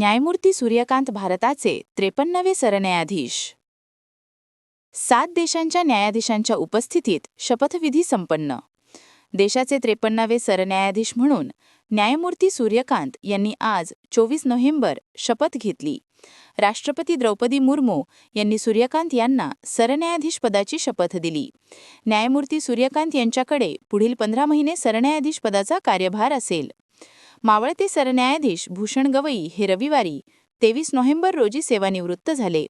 न्यायमूर्ती सूर्यकांत भारताचे त्रेपन्नवे सरन्यायाधीश. सात देशांच्या न्यायाधीशांच्या उपस्थितीत शपथविधी संपन्न. देशाचे त्रेपन्नावे सरन्यायाधीश म्हणून न्यायमूर्ती सूर्यकांत यांनी आज चोवीस नोव्हेंबर शपथ घेतली. राष्ट्रपती द्रौपदी मुर्मू यांनी सूर्यकांत यांना सरन्यायाधीश पदाची शपथ दिली. न्यायमूर्ती सूर्यकांत यांच्याकडे पुढील पंधरा महिने सरन्यायाधीश पदाचा कार्यभार असेल. मावळते सरन्यायाधीश भूषण गवई हे रविवारी तेवीस नोव्हेंबर रोजी सेवानिवृत्त झाले.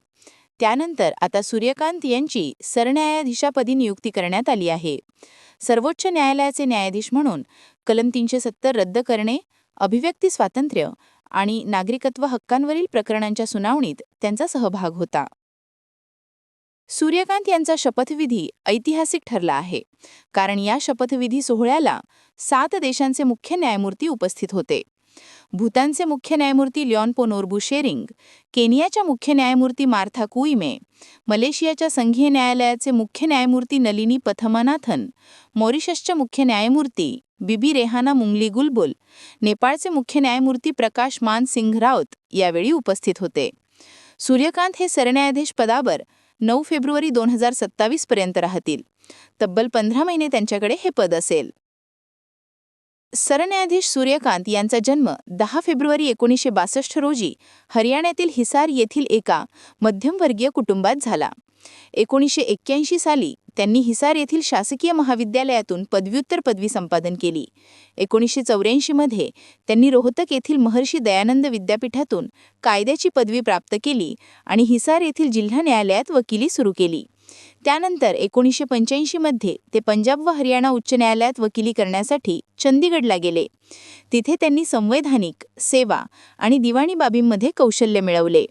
त्यानंतर आता सूर्यकांत यांची सरन्यायाधीशापदी नियुक्ती करण्यात आली आहे. सर्वोच्च न्यायालयाचे न्यायाधीश म्हणून कलम तीनशे सत्तर रद्द करणे अभिव्यक्ती स्वातंत्र्य आणि नागरिकत्व हक्कांवरील प्रकरणांच्या सुनावणीत त्यांचा सहभाग होता. सूर्यकांत यांचा शपथविधी ऐतिहासिक ठरला आहे. कारण या शपथविधी सोहळ्याला सात देशांचे मुख्य न्यायमूर्ती उपस्थित होते. भूतानचे मुख्य न्यायमूर्ती लिऑन पोनोरबू शेरिंग केनियाच्या मुख्य न्यायमूर्ती मार्था कुईमे मलेशियाच्या संघीय न्यायालयाचे मुख्य न्यायमूर्ती नलिनी पथमनाथन मॉरिशसच्या मुख्य न्यायमूर्ती बिबी रेहाना मुंगली गुलबुल नेपाळचे मुख्य न्यायमूर्ती प्रकाश मान सिंग राऊत यावेळी उपस्थित होते. सूर्यकांत हे सरन्यायाधीश पदावर नऊ फेब्रुवारी दोन हजार सत्तावीस पर्यंत राहतील. तब्बल पंधरा महिने त्यांच्याकडे हे पद असेल. सरन्यायाधीश सूर्यकांत यांचा जन्म दहा फेब्रुवारी एकोणीसशे बासष्ट रोजी हरियाणातील हिसार येथील एका मध्यमवर्गीय कुटुंबात झाला. एकोणीसशे एक्क्याऐंशी साली त्यांनी हिसार येथील शासकीय महाविद्यालयातून पदव्युत्तर पदवी संपादन केली. एकोणीसशे चौऱ्याऐंशीमध्ये त्यांनी रोहतक येथील महर्षी दयानंद विद्यापीठातून कायद्याची पदवी प्राप्त केली आणि हिसार येथील जिल्हा न्यायालयात वकिली सुरू केली. त्यानंतर एकोणीसशे पंच्याऐंशीमध्ये ते पंजाब व हरियाणा उच्च न्यायालयात वकिली करण्यासाठी चंदीगडला गेले. तिथे त्यांनी संवैधानिक सेवा आणि दिवाणी बाबींमध्ये कौशल्य मिळवले.